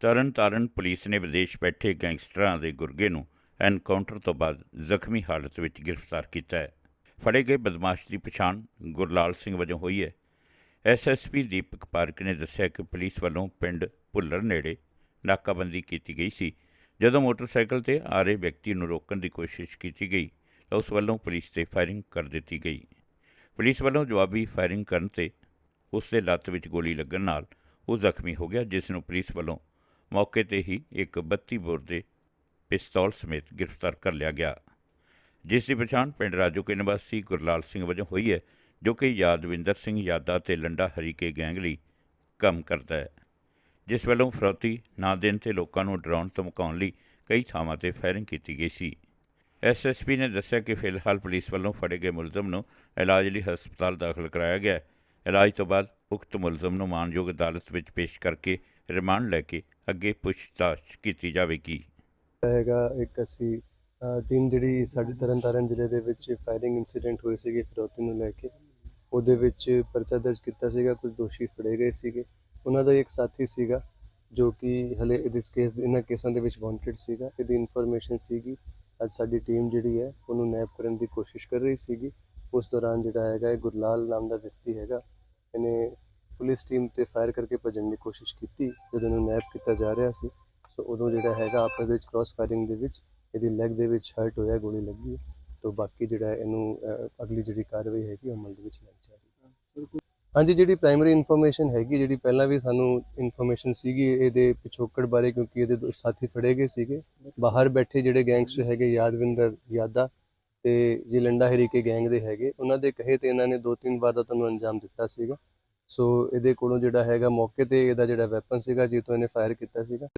Tarn Taran police ਨੇ ਵਿਦੇਸ਼ ਬੈਠੇ ਗੈਂਗਸਟਰਾਂ ਦੇ ਗੁਰਗੇ ਨੂੰ ਐਨਕਾਊਂਟਰ ਤੋਂ ਬਾਅਦ ਜ਼ਖਮੀ ਹਾਲਤ ਵਿੱਚ ਗ੍ਰਿਫਤਾਰ ਕੀਤਾ ਹੈ। ਫੜੇ ਗਏ ਬਦਮਾਸ਼ ਦੀ ਪਛਾਣ ਗੁਰਲਾਲ ਸਿੰਘ ਵਜੋਂ ਹੋਈ ਹੈ। ਐਸਐਸਪੀ ਦੀਪਕ ਪਾਰਕ ਨੇ ਦੱਸਿਆ ਕਿ ਪੁਲਿਸ ਵੱਲੋਂ ਪਿੰਡ ਭੁੱਲਰ ਨੇੜੇ ਨਾਕਾਬੰਦੀ ਕੀਤੀ ਗਈ ਸੀ। ਜਦੋਂ ਮੋਟਰਸਾਈਕਲ ਤੇ ਆ ਰਹੇ ਵਿਅਕਤੀ ਨੂੰ ਰੋਕਣ ਦੀ ਕੋਸ਼ਿਸ਼ ਕੀਤੀ ਗਈ, ਤਾਂ ਉਸ ਵੱਲੋਂ ਪੁਲਿਸ ਤੇ ਫਾਇਰਿੰਗ ਕਰ ਦਿੱਤੀ ਗਈ। ਪੁਲਿਸ ਵੱਲੋਂ ਜਵਾਬੀ ਫਾਇਰਿੰਗ ਕਰਨ ਤੇ ਉਸ ਦੇ ਲੱਤ ਵਿੱਚ ਗੋਲੀ ਲੱਗਣ ਨਾਲ ਉਹ ਜ਼ਖਮੀ ਹੋ ਗਿਆ, ਜਿਸ ਨੂੰ ਪੁਲਿਸ ਵੱਲੋਂ ਮੌਕੇ ਤੇ ਹੀ ਇੱਕ 32 ਬੋਰ ਦੇ ਪਿਸਤੌਲ ਸਮੇਤ ਗ੍ਰਿਫਤਾਰ ਕਰ ਲਿਆ ਗਿਆ, ਜਿਸ ਦੀ ਪਛਾਣ ਪਿੰਡ ਰਾਜੋਕੇ ਨਿਵਾਸੀ ਗੁਰਲਾਲ ਸਿੰਘ ਵਜੋਂ ਹੋਈ ਹੈ, ਜੋ ਕਿ ਯਾਦਵਿੰਦਰ ਸਿੰਘ ਯਾਦਾ ਤੇ ਲੰਡਾ ਹਰੀਕੇ ਗੈਂਗ ਲਈ ਕੰਮ ਕਰਦਾ ਹੈ, ਜਿਸ ਵੱਲੋਂ ਫਰੋਤੀ ਨਾ ਦੇਣ ਤੇ ਲੋਕਾਂ ਨੂੰ ਡਰਾਉਣ ਧਮਕਾਉਣ ਲਈ ਕਈ ਥਾਵਾਂ ਤੇ ਫਾਇਰਿੰਗ ਕੀਤੀ ਗਈ ਸੀ। ਐਸਐਸਪੀ ਨੇ ਦੱਸਿਆ ਕਿ ਫਿਲਹਾਲ ਪੁਲਿਸ ਵੱਲੋਂ ਫੜੇ ਗਏ ਮੁਲਜ਼ਮ ਨੂੰ ਇਲਾਜ ਲਈ ਹਸਪਤਾਲ ਦਾਖਲ ਕਰਾਇਆ ਗਿਆ ਇਲਾਜ ਤੋਂ ਬਾਅਦ ਉਕਤ ਮੁਲਜ਼ਮ ਨੂੰ ਮਾਨਯੋਗ ਅਦਾਲਤ ਵਿੱਚ ਪੇਸ਼ ਕਰਕੇ ਰਿਮਾਂਡ ਲੈ ਕੇ ਅੱਗੇ ਪੁੱਛਤਾਛ ਕੀਤੀ ਜਾਵੇਗੀ। ਹੈਗਾ ਇੱਕ ਅਸੀਂ ਅ, ਦਿਨ ਜਿਹੜੀ ਸਾਡੇ ਤਰਨਤਾਰਨ ਜ਼ਿਲ੍ਹੇ ਦੇ ਵਿੱਚ ਫਾਇਰਿੰਗ ਇਨਸੀਡੈਂਟ ਹੋਏ ਸੀਗੇ ਫਿਰੌਤੀ ਨੂੰ ਲੈ ਕੇ। ਉਹਦੇ ਵਿੱਚ ਪਰਚਾ ਦਰਜ ਕੀਤਾ ਸੀਗਾ ਕੁਝ ਦੋਸ਼ੀ ਫੜੇ ਗਏ ਸੀਗੇ। ਉਹਨਾਂ ਦਾ ਇੱਕ ਸਾਥੀ ਸੀਗਾ ਜੋ ਕਿ ਹਲੇ ਇਸ ਕੇਸ ਇਹਨਾਂ ਕੇਸਾਂ ਦੇ ਵਿੱਚ ਵਾਂਟਡ ਸੀਗਾ। ਇਹਦੀ ਇਨਫੋਰਮੇਸ਼ਨ ਸੀਗੀ ਅੱਜ ਸਾਡੀ ਟੀਮ ਜਿਹੜੀ ਹੈ ਉਹਨੂੰ ਨੈਪ ਕਰਨ ਦੀ ਕੋਸ਼ਿਸ਼ ਕਰ ਰਹੀ ਸੀਗੀ। ਉਸ ਦੌਰਾਨ ਜਿਹੜਾ ਹੈਗਾ ਇਹ ਗੁਰਲਾਲ ਨਾਮ ਦਾ ਵਿਅਕਤੀ ਹੈਗਾ ਇਹਨੇ ਪੁਲਿਸ ਟੀਮ ਤੇ ਫਾਇਰ ਕਰਕੇ ਭੱਜਣ ਦੀ ਕੋਸ਼ਿਸ਼ ਕੀਤੀ, ਜਦੋਂ ਇਹਨੂੰ ਨੈਪ ਕੀਤਾ ਜਾ ਰਿਹਾ ਸੀ। ਸੋ ਉਦੋਂ ਜਿਹੜਾ ਹੈਗਾ ਆਪਸ ਵਿੱਚ ਕ੍ਰਾਸ ਫਾਇਰਿੰਗ ਦੇ ਵਿੱਚ, ਇਹਦੀ ਲੈਗ ਦੇ ਵਿੱਚ ਹਰਟ ਹੋਇਆ, ਗੋਲੀ ਲੱਗੀ। ਹੈ। ਤੋਂ ਬਾਕੀ ਜਿਹੜਾ ਇਹਨੂੰ ਅਗਲੀ ਜਿਹੜੀ ਕਾਰਵਾਈ ਹੈਗੀ, ਉਹ ਅਮਲ ਦੇ ਵਿੱਚ ਲਿਆਈ ਜਾ ਰਹੀ ਹੈ। ਹਾਂਜੀ, ਜਿਹੜੀ ਪ੍ਰਾਇਮਰੀ ਇਨਫੋਰਮੇਸ਼ਨ ਹੈਗੀ, ਜਿਹੜੀ ਪਹਿਲਾਂ ਵੀ ਸਾਨੂੰ ਇਨਫੋਰਮੇਸ਼ਨ ਸੀਗੀ, ਇਹਦੇ ਪਿਛੋਕੜ ਬਾਰੇ, ਕਿਉਂਕਿ ਇਹਦੇ ਦੋ ਸਾਥੀ ਫੜੇ ਗਏ ਸੀਗੇ। ਬਾਹਰ ਬੈਠੇ ਜਿਹੜੇ ਗੈਂਗਸਟਰ ਹੈਗੇ, ਯਾਦਵਿੰਦਰ ਯਾਦਾ ਤੇ ਜੇ ਲੰਡਾ ਹਰੀਕੇ ਗੈਂਗ ਦੇ ਹੈਗੇ, ਉਹਨਾਂ ਦੇ ਕਹੇ ਤੇ ਇਹਨਾਂ ਨੇ ਦੋ ਤਿੰਨ ਵਾਰ ਦਾ ਤੁਹਾਨੂੰ ਅੰਜਾਮ ਦਿੱਤਾ ਸੀਗਾ। ਸੋ ਇਹਦੇ ਕੋਲੋਂ ਜਿਹੜਾ ਹੈਗਾ ਮੌਕੇ ਤੇ ਇਹਦਾ ਜਿਹੜਾ ਵੈਪਨ ਸੀਗਾ ਜਿਸ ਤੋਂ ਇਹਨੇ ਫਾਇਰ ਕੀਤਾ ਸੀਗਾ।